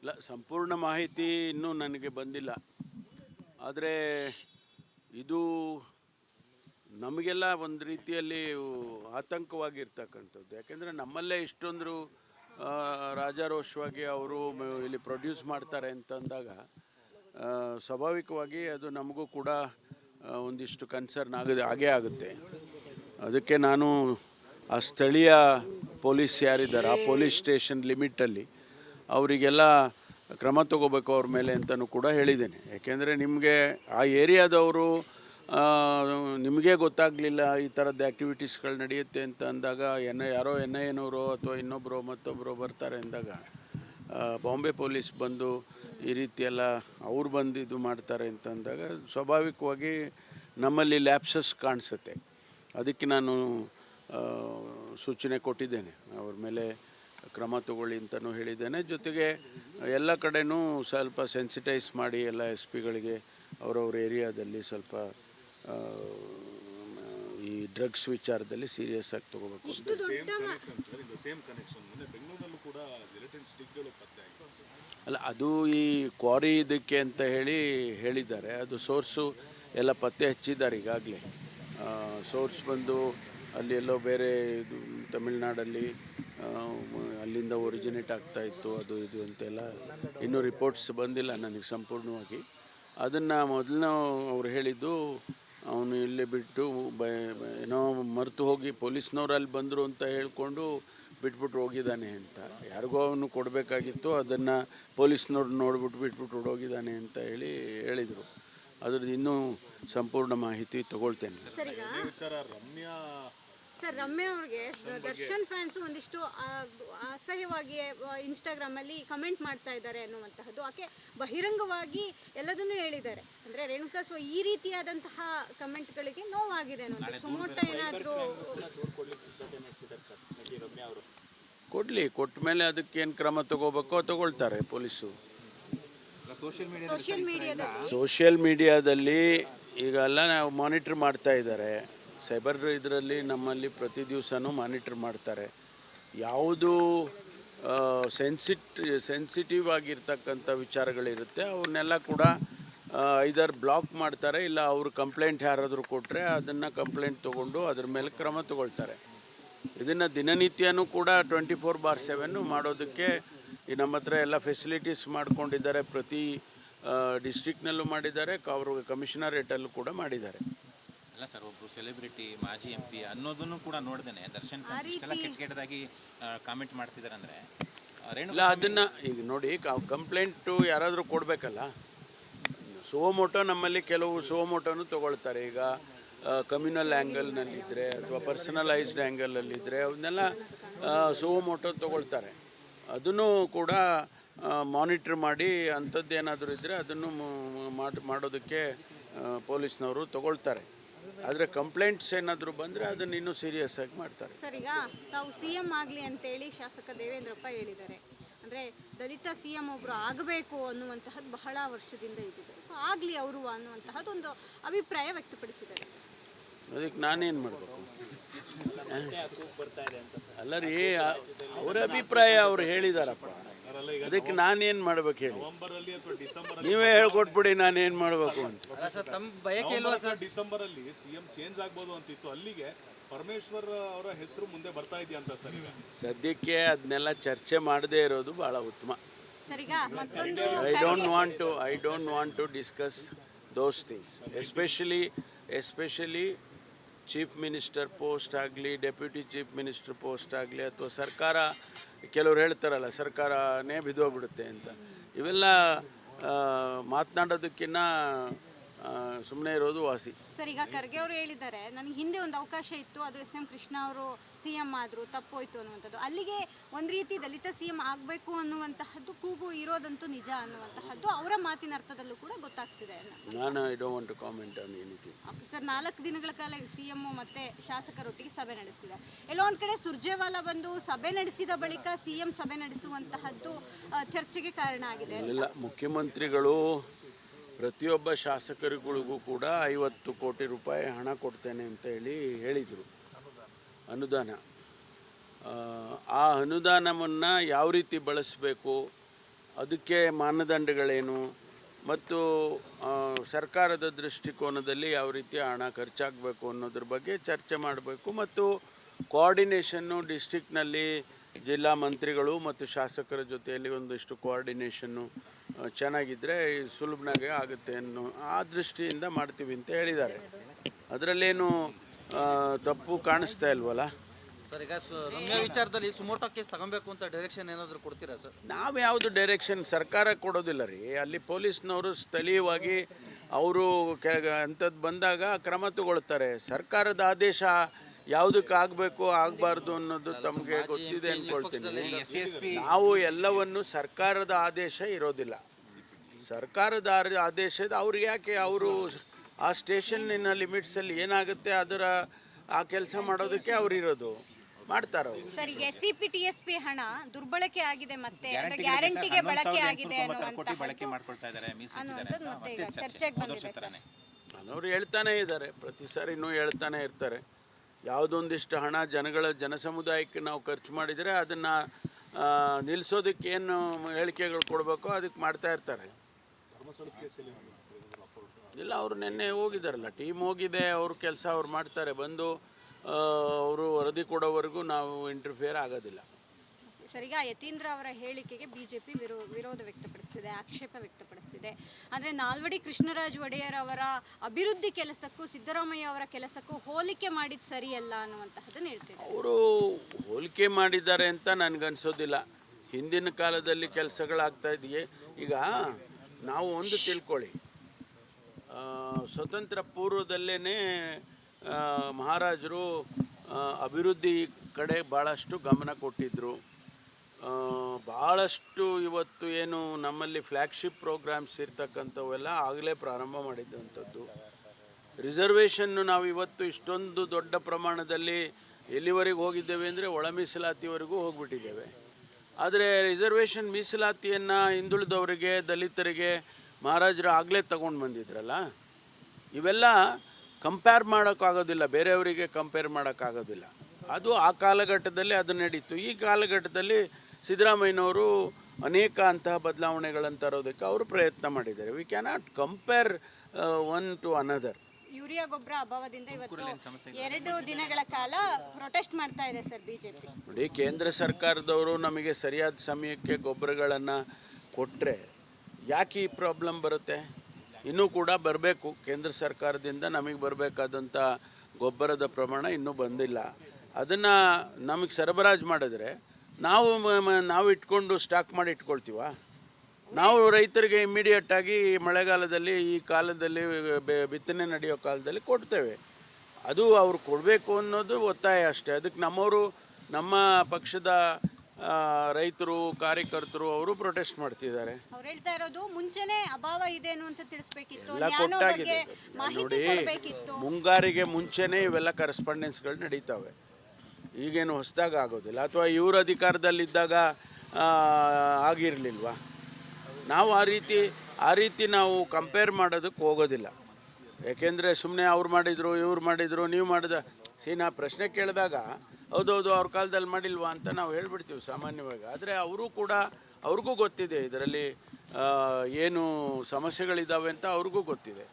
ಇಲ್ಲ, ಸಂಪೂರ್ಣ ಮಾಹಿತಿ ಇನ್ನೂ ನನಗೆ ಬಂದಿಲ್ಲ. ಆದರೆ ಇದು ನಮಗೆಲ್ಲ ಒಂದು ರೀತಿಯಲ್ಲಿ ಆತಂಕವಾಗಿರ್ತಕ್ಕಂಥದ್ದು. ಯಾಕೆಂದರೆ ನಮ್ಮಲ್ಲೇ ಇಷ್ಟೊಂದು ರಾಜಾರೋಷವಾಗಿ ಅವರು ಇಲ್ಲಿ ಪ್ರೊಡ್ಯೂಸ್ ಮಾಡ್ತಾರೆ ಅಂತಂದಾಗ ಸ್ವಾಭಾವಿಕವಾಗಿ ಅದು ನಮಗೂ ಕೂಡ ಒಂದಿಷ್ಟು ಕನ್ಸರ್ನ್ ಆಗದೆ, ಆಗೇ ಆಗುತ್ತೆ. ಅದಕ್ಕೆ ನಾನು ಆ ಸ್ಥಳೀಯ ಪೊಲೀಸ್ ಯಾರಿದ್ದಾರೆ, ಆ ಪೊಲೀಸ್ ಸ್ಟೇಷನ್ ಲಿಮಿಟಲ್ಲಿ ಅವರಿಗೆಲ್ಲ ಕ್ರಮ ತಗೋಬೇಕು ಅವ್ರ ಮೇಲೆ ಅಂತಲೂ ಕೂಡ ಹೇಳಿದ್ದೇನೆ. ಯಾಕೆಂದರೆ ನಿಮಗೆ ಆ ಏರಿಯಾದವರು ನಿಮಗೆ ಗೊತ್ತಾಗಲಿಲ್ಲ ಈ ಥರದ್ದು ಆ್ಯಕ್ಟಿವಿಟೀಸ್ಗಳು ನಡೆಯುತ್ತೆ ಅಂತ ಅಂದಾಗ, ಎನ್, ಯಾರೋ ಎನ್ ಐ ಎನವರು ಅಥವಾ ಇನ್ನೊಬ್ಬರು ಮತ್ತೊಬ್ಬರು ಬರ್ತಾರೆ ಅಂದಾಗ ಬಾಂಬೆ ಪೊಲೀಸ್ ಬಂದು ಈ ರೀತಿಯೆಲ್ಲ ಅವ್ರು ಬಂದು ಇದು ಮಾಡ್ತಾರೆ ಅಂತ ಅಂದಾಗ ಸ್ವಾಭಾವಿಕವಾಗಿ ನಮ್ಮಲ್ಲಿ ಲ್ಯಾಪ್ಸಸ್ ಕಾಣಿಸುತ್ತೆ. ಅದಕ್ಕೆ ನಾನು ಸೂಚನೆ ಕೊಟ್ಟಿದ್ದೇನೆ. ಅವ್ರ ಮೇಲೆ ಕ್ರಮ ತಗೊಳ್ಳಿ ಅಂತಲೂ ಹೇಳಿದ್ದೇನೆ. ಜೊತೆಗೆ ಎಲ್ಲ ಕಡೆನೂ ಸ್ವಲ್ಪ ಸೆನ್ಸಿಟೈಸ್ ಮಾಡಿ ಎಲ್ಲ ಎಸ್ ಪಿಗಳಿಗೆ ಅವರವ್ರ ಏರಿಯಾದಲ್ಲಿ ಸ್ವಲ್ಪ ಈ ಡ್ರಗ್ಸ್ ವಿಚಾರದಲ್ಲಿ ಸೀರಿಯಸ್ ಆಗಿ ತಗೋಬೇಕು ಅಂತ. ಇಷ್ಟು ದೊಡ್ಡ ಮ- ಸರ್ ಇದು ಸೇಮ್ ಕನೆಕ್ಷನ್ ಮೊನ್ನೆ ಬೆಂಗಳೂರಲ್ಲೂ ಕೂಡ ಜಿಲೆಟಿನ್ ಸ್ಟಿಕ್ಗಳು ಪತ್ತೆ ಆಗಿದೆ. ಅಲ್ಲ ಅದು ಈ ಕ್ವಾರಿ ಇದಕ್ಕೆ ಅಂತ ಹೇಳಿ ಹೇಳಿದ್ದಾರೆ. ಅದು ಸೋರ್ಸು ಎಲ್ಲ ಪತ್ತೆ ಹಚ್ಚಿದ್ದಾರೆ ಈಗಾಗಲೇ. ಸೋರ್ಸ್ ಬಂದು ಅಲ್ಲಿ ಎಲ್ಲೋ ಬೇರೆ ಇದು ತಮಿಳ್ನಾಡಲ್ಲಿ ಅಲ್ಲಿಂದ ಒರಿಜಿನೇಟ್ ಆಗ್ತಾ ಇತ್ತು ಅದು ಇದು ಅಂತೆಲ್ಲ ಇನ್ನೂ ರಿಪೋರ್ಟ್ಸ್ ಬಂದಿಲ್ಲ ನನಗೆ ಸಂಪೂರ್ಣವಾಗಿ. ಅದನ್ನು ಮೊದಲು ಅವ್ರು ಹೇಳಿದ್ದು ಅವನು ಇಲ್ಲಿ ಬಿಟ್ಟು ಬ ಏನೋ ಮರೆತು ಹೋಗಿ ಪೊಲೀಸ್ನವ್ರು ಅಲ್ಲಿ ಬಂದರು ಅಂತ ಹೇಳಿಕೊಂಡು ಬಿಟ್ಬಿಟ್ಟು ಹೋಗಿದ್ದಾನೆ ಅಂತ. ಯಾರಿಗೋ ಅವನು ಕೊಡಬೇಕಾಗಿತ್ತು ಅದನ್ನು ಪೊಲೀಸ್ನವ್ರು ನೋಡ್ಬಿಟ್ಟು ಬಿಟ್ಬಿಟ್ಟು ಹೋಗಿದ್ದಾನೆ ಅಂತ ಹೇಳಿ ಹೇಳಿದರು. ಅದ್ರದ್ದು ಇನ್ನೂ ಸಂಪೂರ್ಣ ಮಾಹಿತಿ ತಗೊಳ್ತೇನೆ. ಸರ್ ರಮ್ಯ ಅವ್ರಿಗೆ ದರ್ಶನ್ ಫ್ಯಾನ್ಸ್ ಒಂದಿಷ್ಟು ಅಸಹ್ಯವಾಗಿ ಇನ್ಸ್ಟಾಗ್ರಾಮ್ ಅಲ್ಲಿ ಕಮೆಂಟ್ ಮಾಡ್ತಾ ಇದ್ದಾರೆ ಅನ್ನುವಂತಹದ್ದು. ಆಕೆ ಬಹಿರಂಗವಾಗಿ ಎಲ್ಲದನ್ನೂ ಹೇಳಿದ್ದಾರೆ. ಅಂದ್ರೆ ರೇಣುಕಾ ಸ್ವ ಈ ರೀತಿಯಾದಂತಹ ಕಮೆಂಟ್ಗಳಿಗೆ ನೋವಾಗಿದೆ ಸುಮೋಟ ಏನಾದರೂ ಕೊಡಲಿ ಕೊಟ್ಟ ಮೇಲೆ ಅದಕ್ಕೇನು ಕ್ರಮ ತಗೋಬೇಕೋ ತಗೊಳ್ತಾರೆ ಪೊಲೀಸು. ಸೋಷಿಯಲ್ ಮೀಡಿಯಾದಲ್ಲಿ ಸೋಷಿಯಲ್ ಮೀಡಿಯಾದಲ್ಲಿ ಈಗ ಎಲ್ಲ ನಾವು ಮಾನಿಟ್ರ್ ಮಾಡ್ತಾ ಇದ್ದಾರೆ. ಸೈಬರ್ ಇದರಲ್ಲಿ ನಮ್ಮಲ್ಲಿ ಪ್ರತಿ ದಿವಸನೂ ಮಾನಿಟರ್ ಮಾಡ್ತಾರೆ. ಯಾವುದು ಸೆನ್ಸಿಟ್, ಸೆನ್ಸಿಟಿವ್ ಆಗಿರ್ತಕ್ಕಂಥ ವಿಚಾರಗಳಿರುತ್ತೆ. ಅವನ್ನೆಲ್ಲ ಕೂಡ ಐದರ್ ಬ್ಲಾಕ್ ಮಾಡ್ತಾರೆ, ಇಲ್ಲ ಅವರು ಕಂಪ್ಲೇಂಟ್ ಯಾರಾದರೂ ಕೊಟ್ಟರೆ ಅದನ್ನು ಕಂಪ್ಲೇಂಟ್ ತೊಗೊಂಡು ಅದ್ರ ಮೇಲೆ ಕ್ರಮ ತಗೊಳ್ತಾರೆ. ಇದನ್ನು ದಿನನಿತ್ಯನೂ ಕೂಡ ಟ್ವೆಂಟಿ ಫೋರ್ ಬಾರ್ ಸೆವೆನ್ನು ಮಾಡೋದಕ್ಕೆ ಈ ನಮ್ಮ ಹತ್ರ ಎಲ್ಲ ಫೆಸಿಲಿಟೀಸ್ ಮಾಡ್ಕೊಂಡಿದ್ದಾರೆ. ಪ್ರತಿ ಡಿಸ್ಟ್ರಿಕ್ನಲ್ಲೂ ಮಾಡಿದ್ದಾರೆ ಅವರು ಕಮಿಷನರೇಟಲ್ಲೂ ಕೂಡ ಮಾಡಿದ್ದಾರೆ. ಅಲ್ಲ ಸರ್ ಒಬ್ರು ಸೆಲೆಬ್ರಿಟಿ ಮಾಜಿ ಎಂ ಪಿ ಅನ್ನೋದನ್ನು ಕೂಡ ನೋಡ್ದೇನೆ. ದರ್ಶನ್ ಇಷ್ಟೆಲ್ಲ ಕೆಟ್ಟ ಕೆಟ್ಟದಾಗಿ ಕಾಮೆಂಟ್ ಮಾಡ್ತಿದ್ದಾರೆ ಅಂದ್ರೆ. ಇಲ್ಲ ಅದನ್ನು ಈಗ ನೋಡಿ ಕಂಪ್ಲೇಂಟು ಯಾರಾದರೂ ಕೊಡಬೇಕಲ್ಲ? ಸೋಮೋಟೋ ನಮ್ಮಲ್ಲಿ ಕೆಲವು ಸೋಮೋಟೋನು ತಗೊಳ್ತಾರೆ. ಈಗ ಕಮ್ಯುನಲ್ ಆ್ಯಂಗಲ್ನಲ್ಲಿದ್ದರೆ ಅಥವಾ ಪರ್ಸನಲೈಸ್ಡ್ ಆ್ಯಂಗಲಲ್ಲಿದ್ದರೆ ಅವನ್ನೆಲ್ಲ ಸೋಮೋಟೋ ತಗೊಳ್ತಾರೆ. ಅದನ್ನು ಕೂಡ ಮಾನಿಟ್ರ್ ಮಾಡಿ ಅಂಥದ್ದೇನಾದರೂ ಇದ್ದರೆ ಅದನ್ನು ಮಾಡೋದಕ್ಕೆ ಪೊಲೀಸ್ನವರು ತಗೊಳ್ತಾರೆ. ಆದರೆ ಕಂಪ್ಲೇಂಟ್ಸ್ ಏನಾದರೂ ಬಂದರೆ ಅದನ್ನ ಇನ್ನೂ ಸೀರಿಯಸ್ ಆಗಿ ಮಾಡ್ತಾರೆ. ಸರ್ ಈಗ ತಾವು ಸಿ ಎಂ ಆಗಲಿ ಅಂತೇಳಿ ಶಾಸಕ ದೇವೇಂದ್ರಪ್ಪ ಹೇಳಿದ್ದಾರೆ. ಅಂದರೆ ದಲಿತ ಸಿ ಎಂ ಒಬ್ಬರು ಆಗಬೇಕು ಅನ್ನುವಂತಹದ್ದು ಬಹಳ ವರ್ಷದಿಂದ ಇದ್ದಿದೆ ಸೊ ಆಗಲಿ ಅವರು ಅನ್ನುವಂತಹದ್ದು ಒಂದು ಅಭಿಪ್ರಾಯ ವ್ಯಕ್ತಪಡಿಸಿದ್ದಾರೆ ಸರ್. ಅದಕ್ಕೆ ನಾನೇನು ಮಾಡಬೇಕು? ಅಲ್ಲ ರೀ ಅವರ ಅವ್ರ ಅಭಿಪ್ರಾಯ ಅವ್ರು ಹೇಳಿದಾರಪ್ಪ. ಅದಕ್ಕೆ ನಾನೇನು ಮಾಡ್ಬೇಕು ಹೇಳಿ? ನವೆಂಬರ್ ಅಲ್ಲಿ ಅಥವಾ ಡಿಸೆಂಬರ್ ನೀವೇ ಹೇಳ್ಕೊಟ್ಬಿಡಿ ನಾನೇನು ಮಾಡಬೇಕು ಅಂತ. ಅಲ್ಲಿ ಡಿಸೆಂಬರ್ ಅಲ್ಲಿ ಸಿಎಂ ಚೇಂಜ್ ಆಗ್ಬೋದು ಅಂತಿತ್ತು. ಅಲ್ಲಿಗೆ ಪರಮೇಶ್ವರ್ ಅವರ ಹೆಸರು ಮುಂದೆ ಬರ್ತಾ ಇದೆಯಂತ ಸರ್ ಸದ್ಯಕ್ಕೆ ಅದನ್ನೆಲ್ಲ ಚರ್ಚೆ ಮಾಡದೇ ಇರೋದು ಬಹಳ ಉತ್ತಮ. ಸರ್ ಈಗ ಮತ್ತೊಂದು I don't want to I don't want to discuss those things especially especially chief minister post ಆಗಲಿ ಡೆಪ್ಯೂಟಿ ಚೀಫ್ ಮಿನಿಸ್ಟರ್ ಪೋಸ್ಟ್ ಆಗಲಿ ಅಥವಾ ಸರ್ಕಾರ ಕೆಲವ್ರು ಹೇಳ್ತಾರಲ್ಲ, ಸರ್ಕಾರನೇ ಬಿದ್ದೋಗ್ಬಿಡುತ್ತೆ ಅಂತ. ಇವೆಲ್ಲ ಮಾತನಾಡೋದಕ್ಕಿನ್ನ ಸುಮ್ಮನೆ ಇರೋದು ವಾಸಿ. ಸರ್, ಈಗ ಖರ್ಗೆ ಅವರು ಹೇಳಿದ್ದಾರೆ, ನನಗೆ ಹಿಂದೆ ಒಂದು ಅವಕಾಶ ಇತ್ತು, ಅದು ಎಸ್ ಎಂ ಕೃಷ್ಣ ಅವರು ಸಿ ಎಂ ಆದರು ತಪ್ಪೋಯ್ತು ಅನ್ನುವಂಥದ್ದು. ಅಲ್ಲಿಗೆ ಒಂದು ರೀತಿ ದಲಿತ ಸಿ ಎಂ ಆಗಬೇಕು ಅನ್ನುವಂತಹದ್ದು ಕೂಗು ಇರೋದಂತೂ ನಿಜ ಅನ್ನುವಂತಹದ್ದು ಅವರ ಮಾತಿನ ಅರ್ಥದಲ್ಲೂ ಕೂಡ ಗೊತ್ತಾಗ್ತಿದೆ ನಾನು I don't want to comment on anything. Okay sir ನಾಲ್ಕು ದಿನಗಳ ಕಾಲ ಸಿ ಎಂ ಮತ್ತೆ ಶಾಸಕರೊಟ್ಟಿಗೆ ಸಭೆ ನಡೆಸಿದೆ ಎಲ್ಲೋ ಒಂದು ಕಡೆ ಸುರ್ಜೇವಾಲಾ ಬಂದು ಸಭೆ ನಡೆಸಿದ ಬಳಿಕ ಸಿ ಎಂ ಸಭೆ ನಡೆಸುವಂತಹದ್ದು ಚರ್ಚೆಗೆ ಕಾರಣ ಆಗಿದೆ. ಇಲ್ಲ ಮುಖ್ಯಮಂತ್ರಿಗಳು ಪ್ರತಿಯೊಬ್ಬ ಶಾಸಕರುಗಳಿಗೂ ಕೂಡ ಐವತ್ತು ಕೋಟಿ ರೂಪಾಯಿ ಹಣ ಕೊಡ್ತೇನೆ ಅಂತ ಹೇಳಿ ಹೇಳಿದರು. ಅನುದಾನ. ಆ, ಅನುದಾನವನ್ನು ಯಾವ ರೀತಿ ಬಳಸಬೇಕು ಅದಕ್ಕೆ ಮಾನದಂಡಗಳೇನು ಮತ್ತು ಸರ್ಕಾರದ ದೃಷ್ಟಿಕೋನದಲ್ಲಿ ಯಾವ ರೀತಿ ಹಣ ಖರ್ಚಾಗಬೇಕು ಅನ್ನೋದ್ರ ಬಗ್ಗೆ ಚರ್ಚೆ ಮಾಡಬೇಕು ಮತ್ತು ಕೋಆರ್ಡಿನೇಷನ್ನು ಡಿಸ್ಟಿಕ್ನಲ್ಲಿ ಜಿಲ್ಲಾ ಮಂತ್ರಿಗಳು ಮತ್ತು ಶಾಸಕರ ಜೊತೆಯಲ್ಲಿ ಒಂದಿಷ್ಟು ಕೋಆರ್ಡಿನೇಷನ್ನು ಚೆನ್ನಾಗಿದ್ದರೆ ಸುಲಭನಾಗೆ ಆಗುತ್ತೆ ಅನ್ನೋ ಆ ದೃಷ್ಟಿಯಿಂದ ಮಾಡ್ತೀವಿ ಅಂತ ಹೇಳಿದ್ದಾರೆ. ಅದರಲ್ಲೇನು ತಪ್ಪು ಕಾಣಿಸ್ತಾ ಇಲ್ವಲ್ಲ? ಸರ್ ಈಗ ರಮ್ಯಾ ವಿಚಾರದಲ್ಲಿ ಸುಮೋಟೋ ಕೇಸ್ ತಗೊಬೇಕು ಅಂತ ಡೈರೆಕ್ಷನ್ ಏನಾದರೂ ಕೊಡ್ತೀರಾ ಸರ್? ನಾವು ಯಾವುದು ಡೈರೆಕ್ಷನ್ ಸರ್ಕಾರ ಕೊಡೋದಿಲ್ಲ ರೀ. ಅಲ್ಲಿ ಪೊಲೀಸ್ನವರು ಸ್ಥಳೀಯವಾಗಿ ಅವರು ಕೆ ಅಂಥದ್ದು ಬಂದಾಗ ಕ್ರಮ ತಗೊಳ್ತಾರೆ. ಸರ್ಕಾರದ ಆದೇಶ ಯಾವುದಕ್ಕೆ ಆಗಬೇಕು ಆಗಬಾರ್ದು ಅನ್ನೋದು ತಮಗೆ ಗೊತ್ತಿದೆ ಅಂದ್ಕೊಳ್ತೀನಿ ನಾವು ಎಲ್ಲವನ್ನು ಸರ್ಕಾರದ ಆದೇಶ ಇರೋದಿಲ್ಲ. ಸರ್ಕಾರದ ಆದೇಶದ ಅವ್ರಿಗೆ ಯಾಕೆ ಅವರು ಆ ಸ್ಟೇಷನ್ನಿನ ಲಿಮಿಟ್ಸಲ್ಲಿ ಏನಾಗುತ್ತೆ ಅದರ ಆ ಕೆಲಸ ಮಾಡೋದಕ್ಕೆ ಅವ್ರು ಇರೋದು. ಮಾಡ್ತಾರೆ sir S C P T S P ಹಣ ದುರ್ಬಳಕೆ ಆಗಿದೆ ಮತ್ತೆ ಗ್ಯಾರಂಟಿಗೆ ಬಳಕೆ ಆಗಿದೆ ಚರ್ಚೆಗೆ ಬಂದಿದೆ ಅವರು ಹೇಳ್ತಾನೆ ಇದ್ದಾರೆ. ಪ್ರತಿ ಸಾರಿನೂ ಹೇಳ್ತಾನೆ ಇರ್ತಾರೆ. ಯಾವುದೊಂದಿಷ್ಟು ಹಣ ಜನಗಳ ಜನಸಮುದಾಯಕ್ಕೆ ನಾವು ಖರ್ಚು ಮಾಡಿದರೆ ಅದನ್ನು ನಿಲ್ಲಿಸೋದಕ್ಕೆ ಏನು ಹೇಳಿಕೆಗಳು ಕೊಡಬೇಕೋ ಅದಕ್ಕೆ ಮಾಡ್ತಾ ಇರ್ತಾರೆ. ಇಲ್ಲ ಅವರು ನಿನ್ನೆ ಹೋಗಿದ್ದಾರಲ್ಲ ಟೀಮ್ ಹೋಗಿದೆ ಅವ್ರ ಕೆಲಸ ಅವ್ರು ಮಾಡ್ತಾರೆ ಬಂದು ಅವರು ವರದಿ ಕೊಡೋವರೆಗೂ ನಾವು ಇಂಟರ್ಫಿಯರ್ ಆಗೋದಿಲ್ಲ. ಸರ್ ಈಗ ಯತೀಂದ್ರ ಅವರ ಹೇಳಿಕೆಗೆ ಬಿಜೆಪಿ ವಿರೋ ವಿರೋಧ ವ್ಯಕ್ತಪಡಿಸ್ತಿದೆ ಆಕ್ಷೇಪ ವ್ಯಕ್ತಪಡಿಸ್ತಿದೆ. ಆದರೆ ನಾಲ್ವಡಿ ಕೃಷ್ಣರಾಜ್ ಒಡೆಯರ್ ಅವರ ಅಭಿವೃದ್ಧಿ ಕೆಲಸಕ್ಕೂ ಸಿದ್ದರಾಮಯ್ಯ ಅವರ ಕೆಲಸಕ್ಕೂ ಹೋಲಿಕೆ ಮಾಡಿದ ಸರಿಯಲ್ಲ ಅನ್ನುವಂತಹದ್ದನ್ನು ಹೇಳ್ತಿದ್ದಾರೆ. ಅವರು ಹೋಲಿಕೆ ಮಾಡಿದ್ದಾರೆ ಅಂತ ನನಗನ್ಸೋದಿಲ್ಲ. ಹಿಂದಿನ ಕಾಲದಲ್ಲಿ ಕೆಲಸಗಳಾಗ್ತಾ ಇದೆಯೇ? ಈಗ ನಾವು ಒಂದು ತಿಳ್ಕೊಳ್ಳಿ. ಸ್ವತಂತ್ರ ಪೂರ್ವದಲ್ಲೇ ಮಹಾರಾಜರು ಅಭಿವೃದ್ಧಿ ಕಡೆ ಭಾಳಷ್ಟು ಗಮನ ಕೊಟ್ಟಿದ್ದರು ಭಾಳಷ್ಟು ಇವತ್ತು ಏನು ನಮ್ಮಲ್ಲಿ ಫ್ಲ್ಯಾಗ್ಶಿಪ್ ಪ್ರೋಗ್ರಾಮ್ಸ್ ಇರ್ತಕ್ಕಂಥವೆಲ್ಲ ಆಗಲೇ ಪ್ರಾರಂಭ ಮಾಡಿದ್ದಂಥದ್ದು ರಿಸರ್ವೇಷನ್ನು ನಾವು ಇವತ್ತು ಇಷ್ಟೊಂದು ದೊಡ್ಡ ಪ್ರಮಾಣದಲ್ಲಿ ಎಲ್ಲಿವರೆಗೆ ಹೋಗಿದ್ದೇವೆ ಅಂದರೆ ಒಳ ಮೀಸಲಾತಿವರೆಗೂ ಹೋಗ್ಬಿಟ್ಟಿದ್ದೇವೆ. ಆದರೆ ರಿಸರ್ವೇಷನ್ ಮೀಸಲಾತಿಯನ್ನು ಹಿಂದುಳಿದವರಿಗೆ, ದಲಿತರಿಗೆ ಮಹಾರಾಜರು ಆಗಲೇ ತಗೊಂಡು ಬಂದಿದ್ರಲ್ಲ? ಇವೆಲ್ಲ ಕಂಪೇರ್ ಮಾಡೋಕ್ಕಾಗೋದಿಲ್ಲ ಬೇರೆಯವರಿಗೆ ಕಂಪೇರ್ ಮಾಡೋಕ್ಕಾಗೋದಿಲ್ಲ. ಅದು ಆ ಕಾಲಘಟ್ಟದಲ್ಲಿ ಅದು ನಡೀತು. ಈ ಕಾಲಘಟ್ಟದಲ್ಲಿ ಸಿದ್ದರಾಮಯ್ಯನವರು ಅನೇಕ ಅಂತಹ ಬದಲಾವಣೆಗಳನ್ನು ತರೋದಕ್ಕೆ ಅವರು ಪ್ರಯತ್ನ ಮಾಡಿದ್ದಾರೆ. We cannot compare one to another urea ಗೊಬ್ಬರ ಅಭಾವದಿಂದ ಇವತ್ತು ಎರಡು ದಿನಗಳ ಕಾಲ ಪ್ರೊಟೆಸ್ಟ್ ಮಾಡ್ತಾ ಇದೆ ಸರ್ ಬಿಜೆಪಿ. ನೋಡಿ ಕೇಂದ್ರ ಸರ್ಕಾರದವರು ನಮಗೆ ಸರಿಯಾದ ಸಮಯಕ್ಕೆ ಗೊಬ್ಬರಗಳನ್ನು ಕೊಟ್ಟರೆ ಯಾಕೆ ಈ ಪ್ರಾಬ್ಲಮ್ ಬರುತ್ತೆ? ಇನ್ನೂ ಕೂಡ ಬರಬೇಕು. ಕೇಂದ್ರ ಸರ್ಕಾರದಿಂದ ನಮಗೆ ಬರಬೇಕಾದಂಥ ಗೊಬ್ಬರದ ಪ್ರಮಾಣ ಇನ್ನೂ ಬಂದಿಲ್ಲ. ಅದನ್ನು ನಮಗೆ ಸರಬರಾಜು ಮಾಡಿದ್ರೆ ನಾವು ನಾವು ಇಟ್ಕೊಂಡು ಸ್ಟಾಕ್ ಮಾಡಿ ಇಟ್ಕೊಳ್ತೀವ? ನಾವು ರೈತರಿಗೆ ಇಮ್ಮಿಡಿಯೇಟಾಗಿ ಮಳೆಗಾಲದಲ್ಲಿ ಈ ಕಾಲದಲ್ಲಿ ಬಿತ್ತನೆ ನಡೆಯೋ ಕಾಲದಲ್ಲಿ ಕೊಡ್ತೇವೆ. ಅದು ಅವ್ರು ಕೊಡಬೇಕು ಅನ್ನೋದು ಒತ್ತಾಯ ಅಷ್ಟೇ. ಅದಕ್ಕೆ ನಮ್ಮವರು ನಮ್ಮ ಪಕ್ಷದ ರೈತರು ಕಾರ್ಯಕರ್ತರು ಅವರು ಪ್ರೊಟೆಸ್ಟ್ ಮಾಡ್ತಿದ್ದಾರೆ. ಅವ್ರು ಹೇಳ್ತಾ ಇರೋದು ಮುಂಚೆನೆ ಅಭಾವ ಇದೆ ಅನ್ನುವಂತ ತಿಳಿಸ್ಬೇಕಿತ್ತು. ಎಲ್ಲ ನ್ಯಾನೋ ಕೊಟ್ಟಾಗಿದೆ. ಬಗ್ಗೆ ಮಾಹಿತಿ ನೋಡಿ ಕೊಡಬೇಕಿತ್ತು. ಮುಂಗಾರಿಗೆ ಮುಂಚೆನೇ ಇವೆಲ್ಲ ಕರೆಸ್ಪಾಂಡೆನ್ಸ್ಗಳು ನಡೀತಾವೆ. ಈಗೇನು ಹೊಸದಾಗ ಆಗೋದಿಲ್ಲ. ಅಥವಾ ಇವ್ರ ಅಧಿಕಾರದಲ್ಲಿದ್ದಾಗ ಆ, ಆಗಿರ್ಲಿಲ್ವಾ? ನಾವು ಆ ರೀತಿ ಆ ರೀತಿ ನಾವು ಕಂಪೇರ್ ಮಾಡೋದಕ್ಕೆ ಹೋಗೋದಿಲ್ಲ. ಯಾಕೆಂದರೆ ಸುಮ್ಮನೆ ಅವ್ರು ಮಾಡಿದರು ಇವ್ರು ಮಾಡಿದರು ನೀವು ಮಾಡಿದ ಸೀನಾ ನಾ ಪ್ರಶ್ನೆ ಕೇಳಿದಾಗ ಹೌದೌದು ಅವ್ರ ಕಾಲದಲ್ಲಿ ಮಾಡಿಲ್ವಾ ಅಂತ ನಾವು ಹೇಳ್ಬಿಡ್ತೀವಿ ಸಾಮಾನ್ಯವಾಗಿ. ಆದರೆ ಅವರು ಕೂಡ ಅವ್ರಿಗೂ ಗೊತ್ತಿದೆ ಇದರಲ್ಲಿ ಏನು ಸಮಸ್ಯೆಗಳಿದ್ದಾವೆ ಅಂತ ಅವ್ರಿಗೂ ಗೊತ್ತಿದೆ.